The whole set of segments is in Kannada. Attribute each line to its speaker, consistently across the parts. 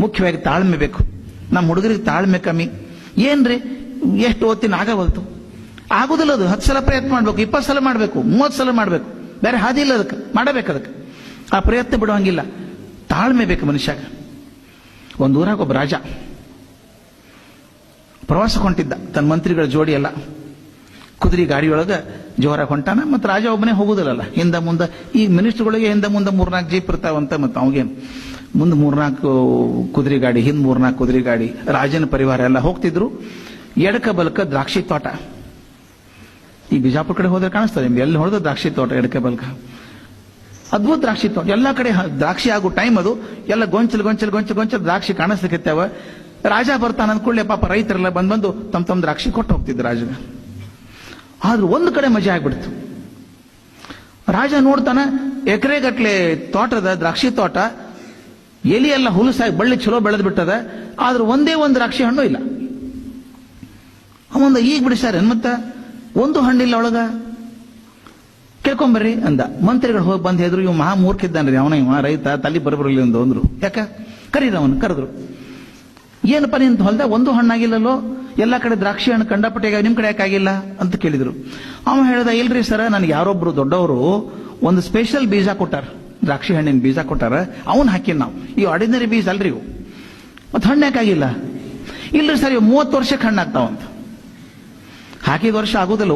Speaker 1: ಮುಖ್ಯವಾಗಿ ತಾಳ್ಮೆ ಬೇಕು. ನಮ್ಮ ಹುಡುಗರಿಗೆ ತಾಳ್ಮೆ ಕಮ್ಮಿ. ಏನ್ರಿ? ಎಷ್ಟು ಓದ್ತೀನಿ ಆಗವಲ್ತು ಆಗುದಿಲ್ಲ ಅದು. ಹತ್ತು ಸಲ ಪ್ರಯತ್ನ ಮಾಡ್ಬೇಕು, ಇಪ್ಪತ್ತು ಸಲ ಮಾಡಬೇಕು, ಮೂವತ್ತು ಸಲ ಮಾಡಬೇಕು. ಬೇರೆ ಹಾದಿ ಇಲ್ಲ ಅದಕ್ಕೆ. ಮಾಡಬೇಕು ಅದಕ್ಕೆ. ಆ ಪ್ರಯತ್ನ ಬಿಡುವಂಗಿಲ್ಲ ತಾಳ್ಮೆ ಬೇಕು ಮನುಷ್ಯಾಗ. ಒಂದು ಊರಾಗ ಒಬ್ಬ ರಾಜ ಪ್ರವಾಸಕ್ಕೆ ಹೊಂಟಿದ್ದ. ತನ್ನ ಮಂತ್ರಿಗಳ ಜೋಡಿ ಎಲ್ಲ. ಕುದುರೆ ಗಾಡಿಯೊಳಗೆ ಜೋರಾಗಿ ಹೊಂಟಾನ ಮತ್ತು ರಾಜ ಒಬ್ಬನೇ ಹೋಗುದಿಲ್ಲಲ್ಲ. ಹಿಂದ ಮುಂದೆ ಈ ಮಿನಿಸ್ಟ್ರುಗಳಿಗೆ ಹಿಂದ ಮುಂದೆ ಮೂರ್ನಾಲ್ಕು ಜೀಪ್ ಇರ್ತಾವಂತ ಮತ್ತು ಅವಾಗೇನು. ಮುಂದೆ ಮೂರ್ನಾಲ್ಕು ಕುದುರೆ ಗಾಡಿ, ಹಿಂದ್ ಮೂರ್ನಾಲ್ಕು ಕುದುರೆ ಗಾಡಿ, ರಾಜನ ಪರಿವಾರ ಎಲ್ಲ ಹೋಗ್ತಿದ್ರು. ಎಡಕ ಬಲಕ ದ್ರಾಕ್ಷಿ ತೋಟ. ಈ ಬಿಜಾಪುರ ಕಡೆ ಹೋದ್ರೆ ಕಾಣಿಸ್ತದೆ ನಿಮ್ಗೆ. ಎಲ್ಲಿ ಹೊಡೆದ್ರೆ ದ್ರಾಕ್ಷಿ ತೋಟ, ಎಡಕ ಬಲಕ? ಅದ್ಭುತ ದ್ರಾಕ್ಷಿ ತೋಟ. ಎಲ್ಲ ಕಡೆ ದ್ರಾಕ್ಷಿ ಆಗೋ ಟೈಮ್ ಅದು. ಎಲ್ಲ ಗೊಂಚಲು ಗೊಂಚಲು ಗೊಂಚಲು ಗೊಂಚಲು ದ್ರಾಕ್ಷಿ ಕಾಣಿಸ್ಲಿಕ್ಕೆ ರಾಜ ಬರ್ತಾನ ಅಂದ್ಕೊಳ್ಳೆ, ಪಾಪ ರೈತರೆಲ್ಲ ಬಂದ್ ಬಂದು ತಮ್ಮ ತಮ್ಮ ದ್ರಾಕ್ಷಿ ಕೊಟ್ಟು ಹೋಗ್ತಿದ್ರು ರಾಜನ. ಆದ್ರೂ ಒಂದು ಕಡೆ ಮಜಾ ಆಗ್ಬಿಡ್ತು. ರಾಜ ನೋಡ್ತಾನ ಎಕರೆ ಗಟ್ಲೆ ತೋಟದ ದ್ರಾಕ್ಷಿ ತೋಟ ಎಲಿ ಎಲ್ಲ ಹುಲಸಾಗಿ ಬಳ್ಳಿ ಚಲೋ ಬೆಳೆದು ಬಿಟ್ಟದ, ಆದ್ರೆ ಒಂದೇ ಒಂದು ದ್ರಾಕ್ಷಿ ಹಣ್ಣು ಇಲ್ಲ. ಅವಂದ ಈಗ ಬಿಡಿಸ್ಯಾರ ಮತ್ತ? ಒಂದು ಹಣ್ಣಿಲ್ಲ ಒಳಗ. ಕೇಳ್ಕೊಂಬರ್ರಿ ಅಂದ. ಮಂತ್ರಿಗಳು ಹೋಗಿ ಬಂದು ಹೇಳಿದ್ರು ಇವ್ ಮಹಾ ಮೂರ್ಖಿದ್ದಾನ್ರಿ ಅವನ ಇವ ರೈತ, ತಲೆ ಬರಬರಲಿ ಒಂದು ಅಂದ್ರು. ಯಾಕ? ಕರೀರ ಅವನು ಕರೆದ್ರು. ಏನಪ್ಪ ನಿಂತ ಹೊಲ್ದ ಒಂದು ಹಣ್ಣಾಗಿಲ್ಲಲ್ಲೋ? ಎಲ್ಲ ಕಡೆ ದ್ರಾಕ್ಷಿ ಹಣ್ಣು ಕಂಡಪಟ್ಟೆ ಆಗಿ ನಿಮ್ ಕಡೆ ಯಾಕಾಗಿಲ್ಲ ಅಂತ ಕೇಳಿದ್ರು. ಅವ ಹೇಳ್ದ, ಇಲ್ರಿ ಸರ್, ನನಗೆ ಯಾರೊಬ್ರು ದೊಡ್ಡವರು ಒಂದು ಸ್ಪೆಷಲ್ ಬೀಜ ಕೊಟ್ಟಾರ. ದ್ರಾಕ್ಷಿ ಹಣ್ಣಿನ ಬೀಜ ಕೊಟ್ಟಾರ, ಅವನ್ ಹಾಕಿನ್ ನಾವು. ಈ ಆರ್ಡಿನರಿ ಬೀಜ ಅಲ್ರಿ ಇವು. ಮತ್ತೆ ಹಣ್ಣು ಯಾಕಾಗಿಲ್ಲ ಇಲ್ರಿ ಸರ್, ಇವು ಮೂವತ್ತು ವರ್ಷಕ್ಕೆ ಹಣ್ಣಾಗ್ತಾವಂತ ಹಾಕಿದ ವರ್ಷ ಆಗುದಿಲ್ಲ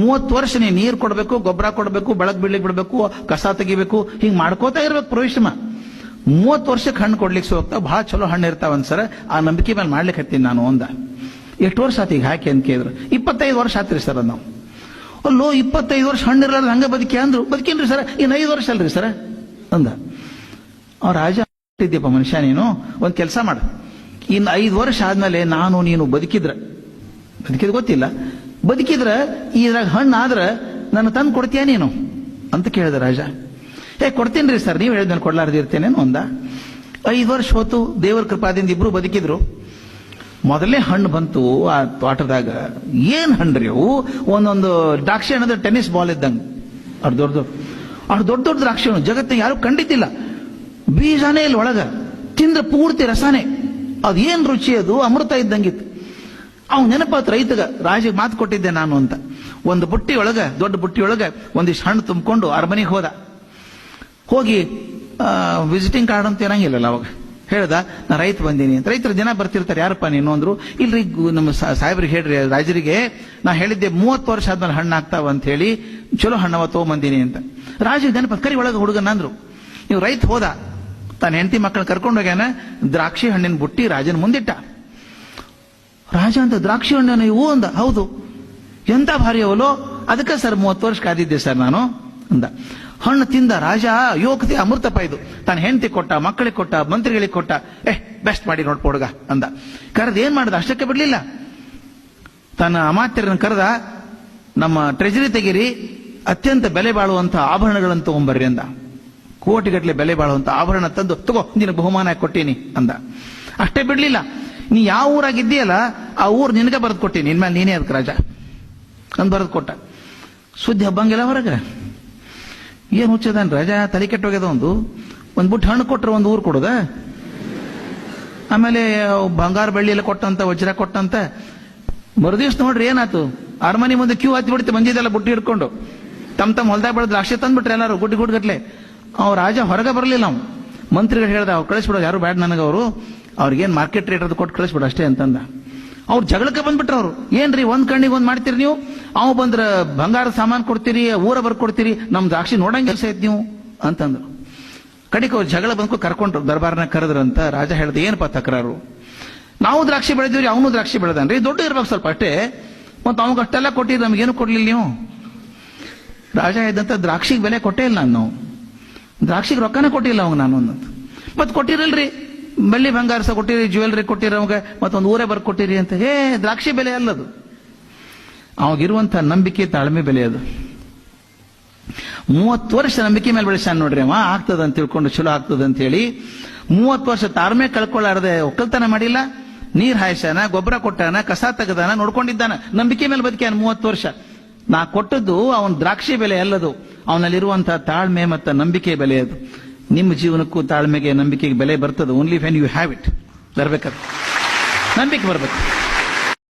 Speaker 1: ಮೂವತ್ತು ವರ್ಷ ನೀ ನೀರು ಕೊಡಬೇಕು, ಗೊಬ್ಬರ ಕೊಡಬೇಕು ಬೆಳಗ್ಗೆ ಬೀಳ್ಲಿಕ್ಕೆ ಬಿಡಬೇಕು, ಕಸ ತೆಗಿಬೇಕು, ಹಿಂಗ್ ಮಾಡ್ಕೋತಾ ಇರ್ಬೇಕು ಪ್ರವೇಶಮ ಮೂವತ್ತು ವರ್ಷಕ್ಕೆ ಹಣ್ಣು ಕೊಡ್ಲಿಕ್ಕೆ ಹೋಗ್ತಾ ಬಹಳ ಚಲೋ ಹಣ್ಣು ಇರ್ತಾವಂತ ಸರ್, ಆ ನಂಬಿಕೆ ಮೇಲೆ ಮಾಡ್ಲಿಕ್ಕೆ ಹತ್ತೀನಿ ನಾನು ಅಂದ ಎಷ್ಟು ವರ್ಷ ಆತೀಗ ಹಾಕಿ ಅಂತ ಕೇಳಿದ್ರು. ಇಪ್ಪತ್ತೈದು ವರ್ಷ ಆತ್ರಿ ಸರ್ ನಾವು. ಅಲ್ಲೋ, ಇಪ್ಪತ್ತೈದು ವರ್ಷ ಹಣ್ಣು ಇರಲಾರ್ದು ಹಂಗೆ ಬದುಕಿ ಅಂದ್ರು. ಬದುಕಿನ್ರಿ ಸರ್ ಇನ್ನು ಐದು ವರ್ಷ ಅಲ್ರಿ ಸರ್. ಅಂದ. ಅವ ರಾಜ ಇದ್ದೀಯಪ್ಪ ಮನುಷ್ಯ ನೀನು, ಒಂದು ಕೆಲಸ ಮಾಡ. ಇನ್ನು ಐದು ವರ್ಷ ಆದ್ಮೇಲೆ ನಾನು ನೀನು ಬದುಕಿದ್ರ. ಬದುಕಿದ್ ಗೊತ್ತಿಲ್ಲ. ಬದುಕಿದ್ರ ಇದ್ರಾಗ ಹಣ್ಣು ಆದ್ರೆ ನನ್ನ ತಂದು ಕೊಡ್ತೀಯ ನೀನು? ಅಂತ ಕೇಳಿದ ರಾಜ. ಏ, ಕೊಡ್ತೀನಿ ಸರ್, ನೀವು ಹೇಳಿದ ನಾನು ಕೊಡ್ಲಾರ್ದಿರ್ತೇನೆ ಅಂದ. ಐದು ವರ್ಷ ಹೊತ್ತು ದೇವರ ಕೃಪಾದಿಂದ ಇಬ್ರು ಬದುಕಿದ್ರು. ಮೊದಲೇ ಹಣ್ಣು ಬಂತು ಆ ತೋಟದಾಗ. ಏನ್ ರೀ ಅವು? ಒಂದೊಂದು ದ್ರಾಕ್ಷಿ ಹಣ್ಣದ ಟೆನ್ನಿಸ್ ಬಾಲ್ ಇದ್ದಂಗೆ. ಅರ್ಧ ದೊಡ್ಡ ದೊಡ್ಡ ಅಷ್ಟು ದೊಡ್ಡ ದೊಡ್ಡ ದ್ರಾಕ್ಷಿ ಜಗತ್ತಿನ ಯಾರು ಕಂಡಿದ್ದಿಲ್ಲ ಬೀಜನೇ ಇಲ್ಲ ಒಳಗ. ತಿಂದ್ರೆ ಪೂರ್ತಿ ರಸನೇ. ಅದು ಏನ್ ರುಚಿ ಅದು? ಅಮೃತ ಇದ್ದಂಗಿತ್ತು. ಅವ್ನು ನೆನಪಾತ್ ರೈತಗ, ರಾಜಿಗೆ ಮಾತು ಕೊಟ್ಟಿದ್ದೆ ನಾನು ಅಂತ. ಒಂದು ಬುಟ್ಟಿ ಒಳಗ, ದೊಡ್ಡ ಬುಟ್ಟಿ ಒಳಗ ಒಂದಿಷ್ಟು ಹಣ್ಣು ತುಂಬಿಕೊಂಡು ಅರಮನೆಗೆ ಹೋದ. ಹೋಗಿ ವಿಸಿಟಿಂಗ್ ಕಾರ್ಡ್ ಅಂತ ಇರಂಗಿಲ್ಲಲ್ಲ ಅವಾಗ. ಹೇಳ್ದ, ನಾ ರೈತ ಬಂದೀನಿ ಅಂತ. ರೈತರು ದಿನ ಬರ್ತಿರ್ತಾರೆ, ಯಾರಪ್ಪ ನೀನು ಅಂದ್ರು, ಇಲ್ರಿ ನಮ್ಮ ಸಾಹೇಬ್ರಿಗೆ ಹೇಳ್ರಿ, ರಾಜರಿಗೆ, ನಾ ಹೇಳಿದ್ದೆ ಮೂವತ್ತು ವರ್ಷ ಆದ್ಮೇಲೆ ಹಣ್ಣು ಆಗ್ತಾವ ಅಂತ ಹೇಳಿ, ಚಲೋ ಹಣ್ಣವ ತಗೊಂಬಂದೀನಿ ಅಂತ. ರಾಜ ನೆನಪ ಕರಿ ಒಳಗೆ ಹುಡುಗನ ಅಂದ್ರು. ನೀವು ರೈತ ಹೋದ. ತಾನು ಹೆಂಡತಿ ಮಕ್ಕಳನ್ನ ಕರ್ಕೊಂಡು ಹೋಗ್ಯಾನ, ದ್ರಾಕ್ಷಿ ಹಣ್ಣಿನ ಬುಟ್ಟಿ ರಾಜನ ಮುಂದಿಟ್ಟ. ರಾಜ ಅಂತ ದ್ರಾಕ್ಷಿ ಹಣ್ಣನ್ನು ಇವು ಅಂದ. ಹೌದು. ಎಂತ ಭಾರಿ ಅವಲೋ? ಅದಕ್ಕೆ ಸರ್ ಮೂವತ್ತು ವರ್ಷ ಕಾದಿದ್ದೆ ಸರ್ ನಾನು, ಅಂದ. ಹಣ್ಣು ತಿಂದ ರಾಜ ಯೋಗತೆ ಅಮೃತಪ ಇದು ತಾನು ಹೆಂಡತಿ ಕೊಟ್ಟ ಮಕ್ಕಳಿಗೆ ಕೊಟ್ಟ, ಮಂತ್ರಿಗಳಿಗೆ ಕೊಟ್ಟ, ಏ ಬೆಸ್ಟ್ ಮಾಡಿ ನೋಡ್ಪ ಅಂದ. ಕರೆದ ಏನ್ ಮಾಡ್ದ? ಅಷ್ಟಕ್ಕೆ ಬಿಡ್ಲಿಲ್ಲ. ತನ್ನ ಅಮಾತ್ಯರನ್ನು ಕರೆದ, ನಮ್ಮ ಟ್ರೆಜರಿ ತೆಗೀರಿ ಅತ್ಯಂತ ಬೆಲೆ ಬಾಳುವಂಥ ಆಭರಣಗಳನ್ನು ತಗೊಂಬರ್ರಿ ಅಂದ. ಕೋಟಿಗಟ್ಟಲೆ ಬೆಲೆ ಬಾಳುವಂಥ ಆಭರಣ ತಂದು, ತಗೋ ನಿನ್ನ ಬಹುಮಾನ ಕೊಟ್ಟೀನಿ ಅಂದ. ಅಷ್ಟೇ ಬಿಡ್ಲಿಲ್ಲ. ನೀ ಯಾವ ಊರಾಗಿದ್ದೀಯಲ್ಲ, ಆ ಊರು ನಿನಗೆ ಬರೆದು ಕೊಟ್ಟೀನಿ. ಇನ್ಮೇಲೆ ನೀನೇ ಅದಕ್ಕೆ ರಾಜ. ನಾನು ಬರೆದು ಕೊಟ್ಟ. ಸುದ್ದಿ ಹಬ್ಬಂಗಿಲ್ಲ ಹೊರಗೆ. ಏನು ಹುಚ್ಚದಾನ ರಾಜ? ತಲೆ ಕೆಟ್ಟೋಗ್ಯದ ಒಂದು. ಒಂದು ಬುಟ್ಟು ಹಣ್ಣು ಕೊಟ್ರೆ ಒಂದು ಊರು ಕೊಡೋದ? ಆಮೇಲೆ ಬಂಗಾರ ಬೆಳ್ಳಿ ಕೊಟ್ಟಂತ, ವಜ್ರ ಕೊಟ್ಟಂತ. ಮರುದಿವ್ಸ ನೋಡ್ರಿ ಏನಾಯ್ತು ಅರಮನೆ ಮುಂದೆ ಕ್ಯೂ ಹತ್ತಿ ಬಿಡ್ತಿ ಬಂದಿದ್ದೆಲ್ಲ ಬುಟ್ಟಿ ಹಿಡ್ಕೊಂಡು. ತಮ್ಮ ತಮ್ಮ ಹೊಲ್ದಾಗ ಬೆಳೆದ ದ್ರಾಕ್ಷಿ ತಂದ್ಬಿಟ್ರೆ ಎಲ್ಲರೂ, ಗುಡ್ಡಿ ಗುಡ್ಗಟ್ಲೆ. ಅವ್ ರಾಜ ಹೊರಗೆ ಬರಲಿಲ್ಲ ಅವ್ನು ಮಂತ್ರಿಗಳು ಹೇಳ್ದ, ಅವ್ರು ಕಳಿಸ್ಬಿಡೋ ಯಾರು ಬ್ಯಾಡ ನನಗೆ ಅವರು. ಅವ್ರಿಗೇನ್ ಮಾರ್ಕೆಟ್ ರೇಟ್ ಅದು ಕೊಟ್ಟು ಕಳಿಸ್ಬಿಡು ಅಷ್ಟೇ ಅಂತಂದ. ಅವ್ರು ಜಗಳಕ್ಕೆ ಬಂದ್ಬಿಟ್ರು ಅವರು. ಏನ್ರಿ ಒಂದ್ ಕಣ್ಣಿಗೆ ಒಂದ್ ಮಾಡ್ತೀರಿ ನೀವು? ಅವ್ ಬಂದ್ರ ಬಂಗಾರ ಸಾಮಾನು ಕೊಡ್ತೀರಿ, ಊರ ಬರ್ಕೊಡ್ತೀರಿ ನಮ್ ದ್ರಾಕ್ಷಿ ನೋಡಂಗೆ ಕೆಲಸ ಐತಿ ನೀವು? ಅಂತಂದ್ರು. ಕಡಿಕ ಅವ್ರು ಜಗಳ ಬಂದ್ಕು ಕರ್ಕೊಂಡ್ರು, ದರ್ಬಾರ್ನ ಕರೆದ್ರಂತ ರಾಜ ಹೇಳ್ದೆ, ಏನಪ್ಪ ತಕರಾರು? ನಾವು ದ್ರಾಕ್ಷಿ ಬೆಳೆದಿವ್ರಿ, ಅವನು ದ್ರಾಕ್ಷಿ ಬೆಳೆದನ್ರಿ. ದೊಡ್ಡ ಇರ್ಬೇಕು ಸ್ವಲ್ಪ ಅಷ್ಟೇ. ಮತ್ತೆ ಅವಾಗ ಅಷ್ಟೆಲ್ಲ ಕೊಟ್ಟಿದ್ದು ನಮ್ಗೇನು ಕೊಡ್ಲಿಲ್ಲ ನೀವು? ರಾಜ ಇದ್ದಂತ ದ್ರಾಕ್ಷಿಗೆ ಬೆಲೆ ಕೊಟ್ಟೇ ಇಲ್ಲ ನಾನು. ದ್ರಾಕ್ಷಿಗೆ ರೊಕ್ಕನೇ ಕೊಟ್ಟಿಲ್ಲ ಅವಾಗ ನಾನು ಅನ್ನೋದು. ಮತ್ತೆ ಕೊಟ್ಟಿರಲ್ರಿ. ಬೆಳ್ಳಿ ಸಹ ಕೊಟ್ಟಿರಿ ಜ್ಯುವೆಲ್ರಿ ಕೊಟ್ಟಿರಿ ಅವಾಗ, ಮತ್ತೊಂದು ಊರೇ ಬರ್ ಕೊಟ್ಟಿರಿ ಅಂತ. ಹೇ, ದ್ರಾಕ್ಷಿ ಬೆಲೆ ಅಲ್ಲದು. ಅವಾಗಿರುವಂತಹ ನಂಬಿಕೆ ತಾಳ್ಮೆ ಬೆಲೆ ಅದು. ಮೂವತ್ತು ವರ್ಷ ನಂಬಿಕೆ ಮೇಲೆ ಬೆಳೆಸಾನ ನೋಡ್ರಿ ಅವ, ಆಗ್ತದ ಅಂತ ತಿಳ್ಕೊಂಡು ಚಲೋ ಆಗ್ತದ ಅಂತ ಹೇಳಿ, ಮೂವತ್ತು ವರ್ಷ ತಾಳ್ಮೆ ಕಳ್ಕೊಳ್ಳಾರ್ದೆ ಒಕ್ಕಲ್ತನ ಮಾಡಿಲ್ಲ, ನೀರ್ ಹಾಯ್ಸಾನ ಗೊಬ್ಬರ ಕೊಟ್ಟಾನ, ಕಸ ತೆಗದಾನ, ನೋಡ್ಕೊಂಡಿದ್ದಾನ. ನಂಬಿಕೆ ಮೇಲೆ ಬದುಕ್ಯಾನ ಮೂವತ್ತು ವರ್ಷ. ನಾ ಕೊಟ್ಟದ್ದು ಅವನ ದ್ರಾಕ್ಷಿ ಬೆಲೆ ಅಲ್ಲದು. ಅವನಲ್ಲಿರುವಂತಹ ತಾಳ್ಮೆ ಮತ್ತು ನಂಬಿಕೆ ಬೆಲೆ ಅದು. ನಿಮ್ಮ ಜೀವನಕ್ಕೂ ತಾಳ್ಮೆಗೆ ನಂಬಿಕೆಗೆ ಬೆಲೆ ಬರ್ತದೆ. Only when you have it ಬರ್ಬೇಕಾದ್ರೆ ನಂಬಿಕೆ ಬರ್ಬೇಕು.